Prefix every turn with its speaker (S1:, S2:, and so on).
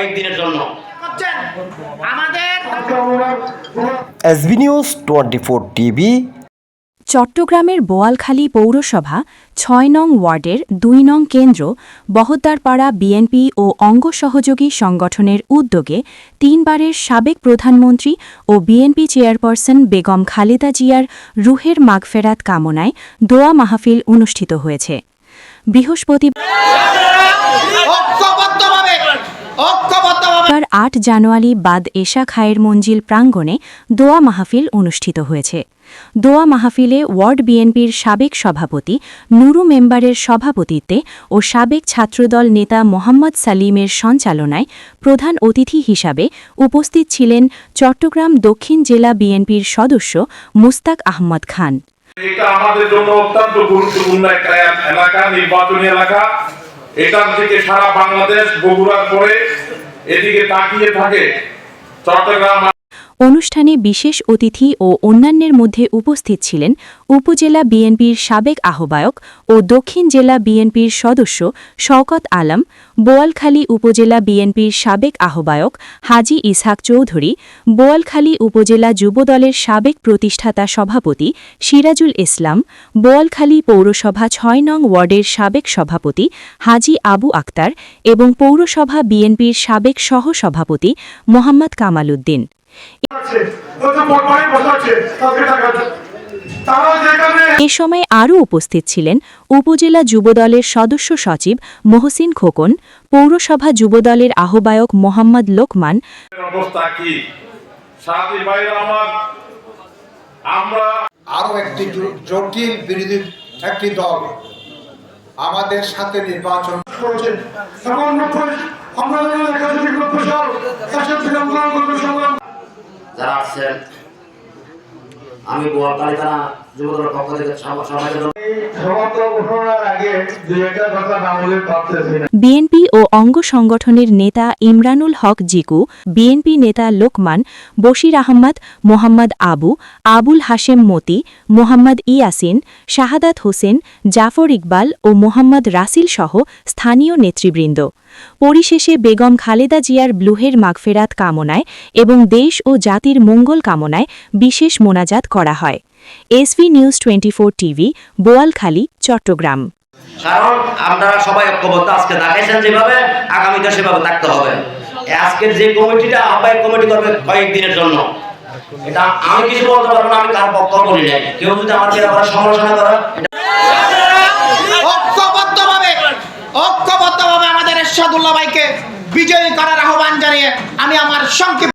S1: কয়েকদিনের জন্য।
S2: আমাদের
S3: SB news twenty four TV
S4: চট্টগ্রামের বোয়ালখালী পৌরসভা ছয় নং ওয়ার্ডের দুই নং কেন্দ্র বহদ্দারপাড়া বিএনপি ও অঙ্গ সহযোগী সংগঠনের উদ্যোগে তিনবারের সাবেক প্রধানমন্ত্রী ও বিএনপি চেয়ারপারসন বেগম খালেদা জিয়ার রুহের মাগফেরাত কামনায় দোয়া মাহফিল অনুষ্ঠিত হয়েছে। বৃহস্পতিবার আট জানুয়ারি বাদ এশা খায়ের মঞ্জিল প্রাঙ্গণে দোয়া মাহফিল অনুষ্ঠিত হয়েছে। দোয়া মাহফিলে ওয়ার্ড বিএনপির সাবেক সভাপতি, নুরু মেম্বারের সভাপতিত্বে ও সাবেক ছাত্রদল নেতা মোহাম্মদ সালিমের সঞ্চালনায় প্রধান অতিথি হিসাবে উপস্থিত ছিলেন চট্টগ্রাম দক্ষিণ জেলা বিএনপির সদস্য মুস্তাক আহমদ খান।
S5: এটা আমাদের জন্য অত্যন্ত গুরুত্বপূর্ণ একটা এলাকা, নির্বাচনী এলাকা। দিকে সারা বাংলাদেশ বগুড়ার পরে এদিকে তাকিয়ে থাকে চট্টগ্রাম
S4: অনুষ্ঠানে বিশেষ অতিথি ও অন্যান্যের মধ্যে উপস্থিত ছিলেন উপজেলা বিএনপির সাবেক আহ্বায়ক ও দক্ষিণ জেলা বিএনপির সদস্য শওকত আলম, বোয়ালখালী উপজেলা বিএনপির সাবেক আহ্বায়ক হাজি ইসহাক চৌধুরী, বোয়ালখালী উপজেলা যুবদলের সাবেক প্রতিষ্ঠাতা সভাপতি সিরাজুল ইসলাম, বোয়ালখালী পৌরসভা ছয় নং ওয়ার্ডের সাবেক সভাপতি হাজি আবু আক্তার এবং পৌরসভা বিএনপির সাবেক সহ-সভাপতি মোহাম্মদ কামাল উদ্দিন। এ সময় আরও উপস্থিত ছিলেন উপজেলা যুবদলের সদস্য সচিব মহসিন খোকন পৌরসভা যুবদলের আহ্বায়ক মোহাম্মদ লোকমান।
S5: অবস্থা কি? সাথী ভাইরা আমার আমরা
S6: আরও একটি জটিল বিরোধী একটি দল আমাদের সাথে নির্বাচন
S7: করেছে এখন নব্বই আমরা
S1: যারা আসছেন আমি বোয়ালকালী থানা যুবদলের পক্ষ থেকে
S4: বিএনপি ও অঙ্গ সংগঠনের নেতা ইমরানুল হক জিকু বিএনপি নেতা লোকমান বশির আহমদ মোহাম্মদ আবু আবুল হাশেম মতি মোহাম্মদ ইয়াসিন শাহাদাত হোসেন জাফর ইকবাল ও মোহাম্মদ রাসিল সহ স্থানীয় নেতৃবৃন্দ। পরিশেষে বেগম খালেদা জিয়ার ব্লুহের মাগফেরাত কামনায় এবং দেশ ও জাতির মঙ্গল কামনায় বিশেষ মোনাজাত করা হয়। SV news twenty TV Boalkhali Chittagong.
S1: কারণ আপনারা সবাই ঐক্যবদ্ধ আজকে দেখাইছেন যেভাবে আগামীতে সেভাবে থাকতে হবে। এই আজকের যে কমিটিটা আহ্বায়ক কমিটি করবে কয়েকদিনের জন্য এটা আমি কিছু বলতে পারব না আমি কার পক্ষ বলি নাই। কেউ যদি আমার ব্যাপারে সমালোচনা করে
S2: ঐক্যবদ্ধভাবে ঐক্যবদ্ধভাবে আমাদের এরশাদুল্লাহ ভাইকে বিজয়ী করার আহ্বান জানিয়ে আমি আমার সংক্ষিপ্ত